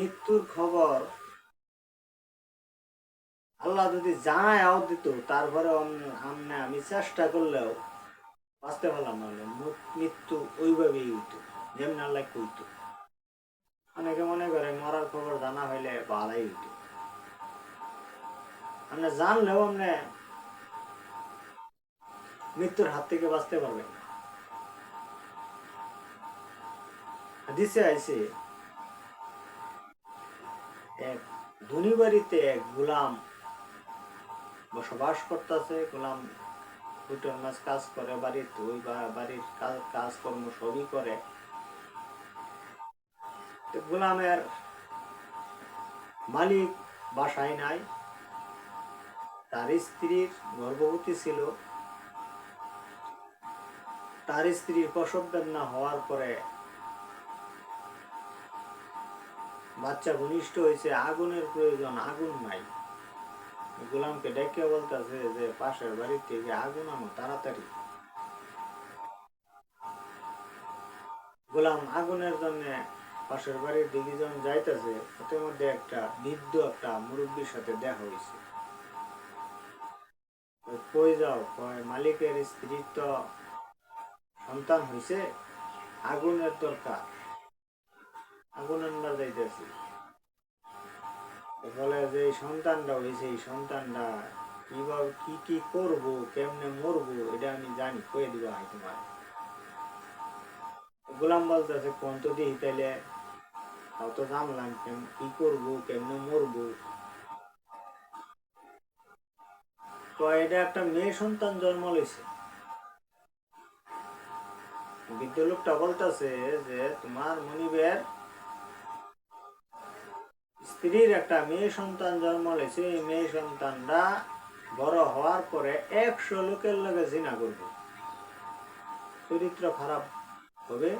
মৃত্যুর খবর। আল্লাহ যদি জানায়ও দিত তারপরে আমনে আমি চেষ্টা করলেও বাঁচতে পারলাম না। মৃত্যু ওইভাবেই হইতো, যেমন আল্লাহ কইতো। অনেকে মনে করে মরার খবর জানা হইলে ভালাই হইতো। আপনি জানলেও আপনি মৃত্যুর হাত থেকে বাঁচতে পারবেন না। হাদিসে আইছে এক ধনী বাড়িতে এক গোলাম বসবাস করতেছে। গোলাম দুটোর মাছ কাজ করে বাড়িতে, ওই বাড়ির কাজ- কাজকর্ম সবই করে। গোলামের মালিক বাসায় নাই। তার স্ত্রীর গর্ভবতী ছিল। তার স্ত্রীর প্রসব বেদনা হওয়ার পরে বাচ্চা ঘনিষ্ঠ হয়েছে, আগুনের প্রয়োজন, আগুন নাই। গোলামকে ডেকে বলতেছে যে, পাশের বাড়ির থেকে আগুন আনো তাড়াতাড়ি। গোলাম আগুনের জন্য পাশের বাড়ির দিকে যখন যাইতেছে, ওদের মধ্যে একটা বৃদ্ধ, একটা মুরব্বীর সাথে দেখা হয়েছে। কই যাও, কয় মালিকের স্ত্রীর তো সন্তান হয়েছে আগুনের দরকার। আগুন আনবার যাইতেছি। বলে যে সন্তানটা হয়েছে এই সন্তানটা কীভাবে কি কি করব, কেমনে মরবো, এটা আমি জানি, কয়ে দিব হয় তোমার গোলাম বলতেছে, কোন তো তাইলে? জানলাম কি করব, কেমনে তো এটা একটা মেয়ে সন্তান জন্ম লইছে। বৃদ্ধ লোকটা বলতেছে যে, তোমার মনিবের স্ত্রীর একটা মেয়ে সন্তান জন্ম লেছে। এই মেয়ে সন্তানটা বড় হওয়ার পরে একশো লোকের লগে জিনা করবে। চরিত্র খারাপ হবে।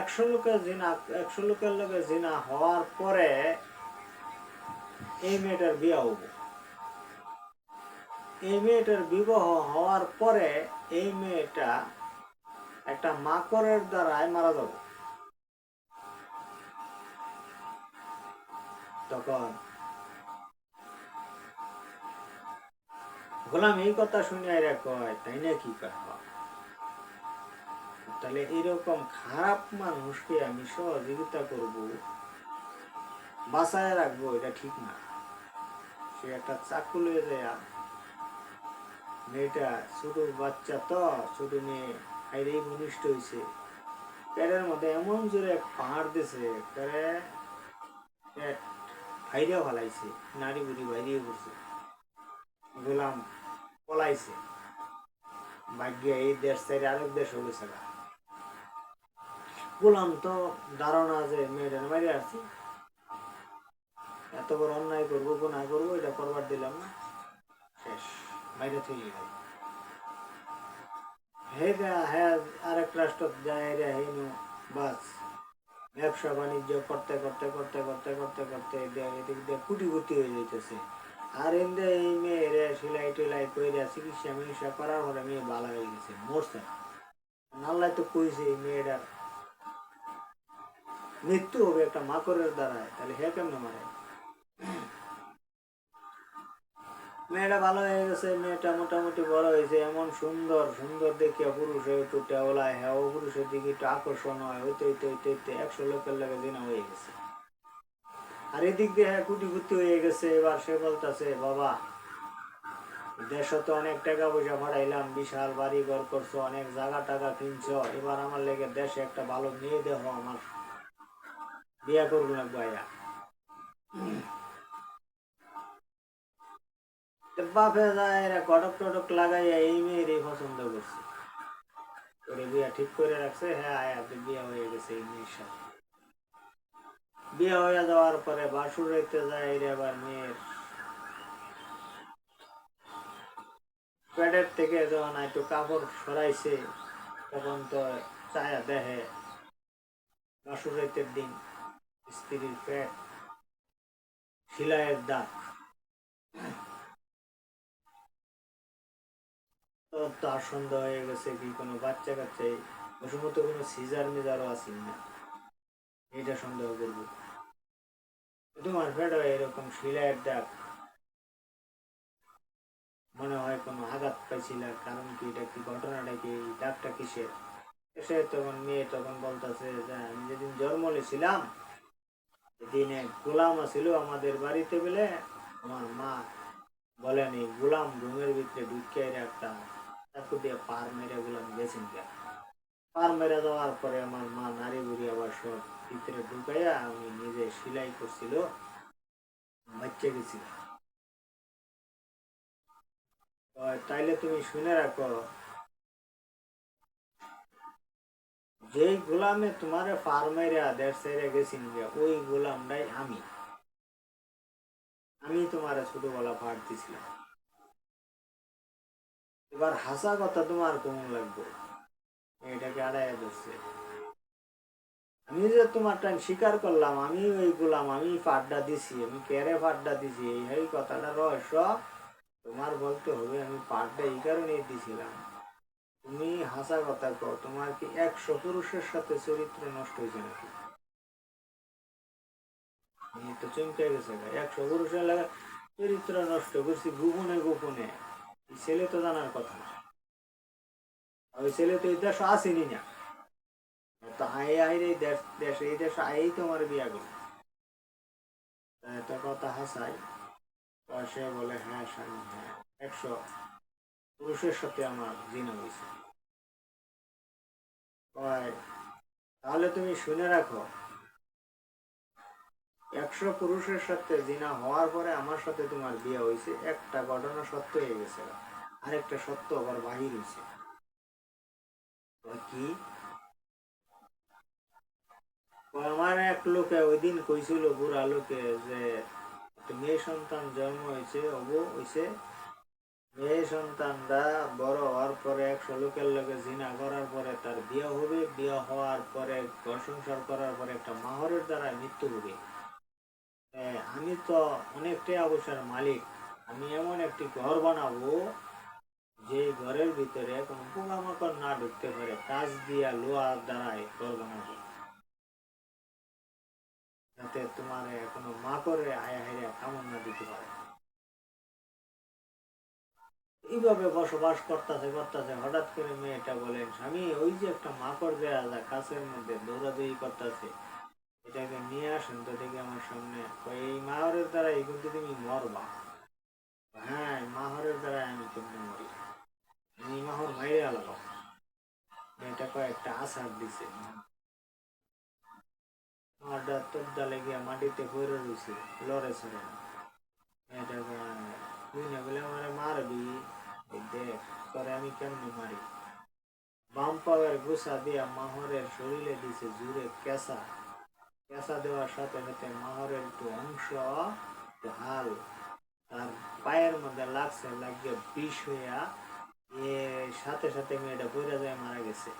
একশো লোকের জিনা, একশো লোকের লগে জিনা হওয়ার পরে এই মেয়েটার বিয়া হব। এই মেয়েটার বিবাহ হওয়ার পরে এই মেয়েটা একটা মাকড়ের দ্বারায় মারা যাবে। তখন। গোলাম এই কথা শুনে এরা কয়, তাই না কি কয় তাহলে এরকম খারাপ মানুষকে আমি সহযোগিতা করব, বাঁচায় রাখব, এটা ঠিক না। সে একটা চাকু লয়ে যায়। মেয়েটা, ছোট বাচ্চা তো, ছোট মেয়ে হাইরেই ঘনিষ্ঠ হয়েছে পেটের মধ্যে এমন জোরে পাহাড় দিছে পেট ভাইরে ভালাইছে নারী বুড়ি বাইরে পড়ছে। গোলাম পলাইছে। ভাগ্য এই দেশ থেকে আরেক দেশ হয়ে গেছে গোলাম তো ধারণা যে মেয়েটা মারি আসছি এত বড় অন্যায় করব গুণা করব, এটা করবার দিলাম না। শেষ বাইরে থেকে গেল। হে গা হ্যাঁ আরেক রাষ্ট্র যায় রে হেনু ব্যবসা বাণিজ্য করতে করতে করতে করতে করতে করতে এদিক এদিক দিয়ে কুটি কুটি হয়ে যাইতেছে। আর এমনি এই মেয়েরে সেলাই টেলাই করে চিকিৎসা মিকিৎসা করার পরে মেয়ে ভালো হয়ে গেছে, মরছে। নাল্লাই তো কইছে এই মেয়েটার মৃত্যু হবে একটা মাকড়ের দ্বারায়, তাহলে হে কেমনে মারে? মেয়েটা ভালো হয়ে গেছে, মেয়েটা মোটামুটি বড় হয়েছে, এমন সুন্দর সুন্দর দেখিয়া পুরুষে একটু টেওলায় হ্যাঁ ও পুরুষের দিকে একটু আকর্ষণ হয়, হইতে হইতে হইতে হইতে একশো লোকের লাগে দিনা হয়ে গেছে। আর এদিক দিয়ে হ্যাঁ কুটি কুটি হয়ে গেছে, এবার সে বলতেছে, বাবা, দেশে তো অনেক টাকা পয়সা ভাড়াইলাম বিশাল বাড়ি ঘর করছ, অনেক জায়গা টাকা কিনছো, এবার আমার লেগে দেশে একটা ভালো মেয়ে দেহ আমার। বিয়া করব না ভাইয়া। বাপে কটক টটক লাগাইয়া এই পছন্দ করছে। করে বিয়া ঠিক করে রাখছে হ্যাঁ বিয়া হয়ে গেছে এই মেয়ের সাথে। হয়ে যাওয়ার পরে যায় রে আবার মেয়ের। পেটের থেকে যখন একটু কাপড় সরাইছে, তখন তো চায়া দেহে বাসুর রেতের দিন স্ত্রীর পেট সিলাইয়ের দাগ। তার হয়ে গেছে কি কোনো বাচ্চা ওসময় কোনো সিজার আসেন। না এটা সন্দেহ করব। তোমার এরকম মনে হয় কোনো আঘাত পাইছিল, কারণ কি এটা কি ঘটনাটা কি দাগটা কিসের? সে তখন মেয়ে তখন বলতেছে যে, আমি যেদিন জন্ম নিয়েছিলাম, সেদিন এক গোলাম ছিল আমাদের বাড়িতে বলে, আমার মা বলেন এই গোলাম রুমের ভিতরে ঢুকিয়ে একটা দিয়ে পার মেরে গেছেন পার মেরে দেওয়ার পরে আমার মা নারী আবার সব ভিতরে ঢুকাইয়া আমি নিজে সেলাই করছিল, বাচ্চা গেছিল। তাইলে তুমি শুনে রাখো, যে গোলামে তোমারে ফার্মেরে ছেড়ে গেছিন ওই গোলামটাই আমি। আমি তোমার ছোটবেলা পাঠ দিছিলাম। এবার হাসা কথা তোমার কেমন লাগবে? এটাকে আড়াই ধরছে। আমি যে তোমার টাইম স্বীকার করলাম, আমি ওই গোলাম, আমি ফাড্ডা দিছি, আমি কেড়ে ফাড্ডা দিছি? এই কথাটা রহস্য। তোমার বলতে হবে, আমি পাঠটা এই কারণেই দিছিলাম। তুমি হাসা কথা কও, তোমার কি একশো পুরুষের সাথে চরিত্র নষ্ট হয়েছে নাকি? তো চমকে গেছে। একশো পুরুষের চরিত্র নষ্ট করছি গোপনে গোপনে। ছেলে তো জানার কথা না। ওই ছেলে তো এই দেশ আসেনি না। তো আই আই এই দেশ দেশ, এই দেশ আই তোমার বিয়া করো তা কথা হাসাই সে বলে হ্যাঁ স্বামী হ্যাঁ। একশো পুরুষের সাথে আমার জিনা হয়েছে। তাহলে তুমি শুনে রাখো একশো পুরুষের সাথে জিনা হওয়ার পরে আমার সাথে তোমার বিয়ে হয়েছে, একটা ঘটনা সত্য হয়ে গেছে। আরেকটা সত্য আবার বাহির হয়েছে। কি? আমার এক লোকে ওই দিন কইছিল, বুড়া লোকে যে মেয়ে সন্তান জন্ম হয়েছে, অবু হয়েছে। মেয়ে সন্তানরা বড় হওয়ার পরে একশো লোকের লোকে জিনা করার পরে তার বিয়ে হবে। বিয়ে হওয়ার পরে, ঘর সংসার করার পরে একটা মাহরের দ্বারা মৃত্যু হবে। আমি তো অনেকটাই অবসর মালিক। আমি এমন একটি ঘর বানাবো, যে ঘরের ভিতরে কোনো পোকামাকড় না ঢুকতে পারে। কাজ দিয়া লোহার দ্বারাই ঘর বানাবো। যাতে তোমার কোনো মাকড়ে আয়া হাইয়া কামড় না দিতে পারে। এইভাবে বসবাস করতেছে করতেছে, হঠাৎ করে মেয়েটা বলেন স্বামী, ওই যে একটা মাকড় দেয়া যায় কাছের মধ্যে দৌড়াদৌড়ি করতেছে। এটাকে নিয়ে আসেন তো দেখি আমার সামনে। এই মাহরের দ্বারা কিন্তু তুমি মরবা। হ্যাঁ মাহরের দ্বারা আমি কেমনে মরি। আমি মাহর মাইরে আলাদা মেয়েটা কয়েকটা আসার দিছে। মাটিতে পড়ে রয়েছে লড়ে মেয়েটা কয়, তুই না বলে আমার মারবি? দেখ করে আমি কেমনে মারি? বাম পাওয়ার গুসা দিয়া মাহরের শরীরে দিছে জুড়ে কেসা কেসা দেওয়ার সাথে সাথে মাহরের একটু অংশ একটু তার পায়ের মধ্যে লাগছে লাগিয়ে বিষ হইয়া এ সাথে সাথে মেয়েটা পড়ে যায় মারা গেছে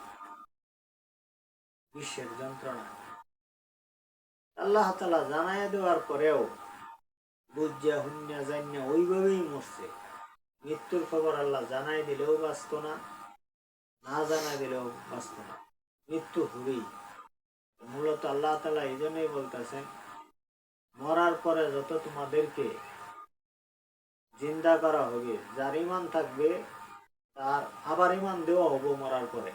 বিশ্বের যন্ত্রণা আল্লাহ তালা জানাই দেওয়ার পরেও বুঝা হুন্যা জান্যা ওইভাবেই মরছে মৃত্যুর খবর আল্লাহ জানাই দিলেও বাঁচত না না জানাই দিলেও বাঁচত না। মৃত্যু হবেই। মূলত আল্লাহ তালা এই জন্যই বলতেছেন, মরার পরে যত তোমাদেরকে জিন্দা করা হবে, যার ইমান থাকবে, তার আবার ইমান দেওয়া হবে মরার পরে।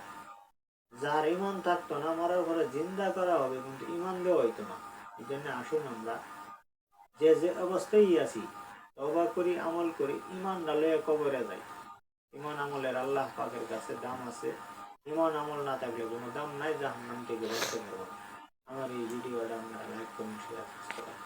যার ইমান থাকতো না, মরার পরে জিন্দা করা হবে, কিন্তু ইমান দেওয়া হইতো না। এই জন্য আসুন আমরা, যে যে অবস্থায় আছি তবা করি, আমল করি ইমান ডালে কবরে যাই। ইমান আমলের আল্লাহ পাকের কাছে দাম আছে। ইমান আমল না থাকলে কোনো দাম নাই, জাহান্নাম থেকে বাঁচতে পারব हमारी video download like comment share subscribe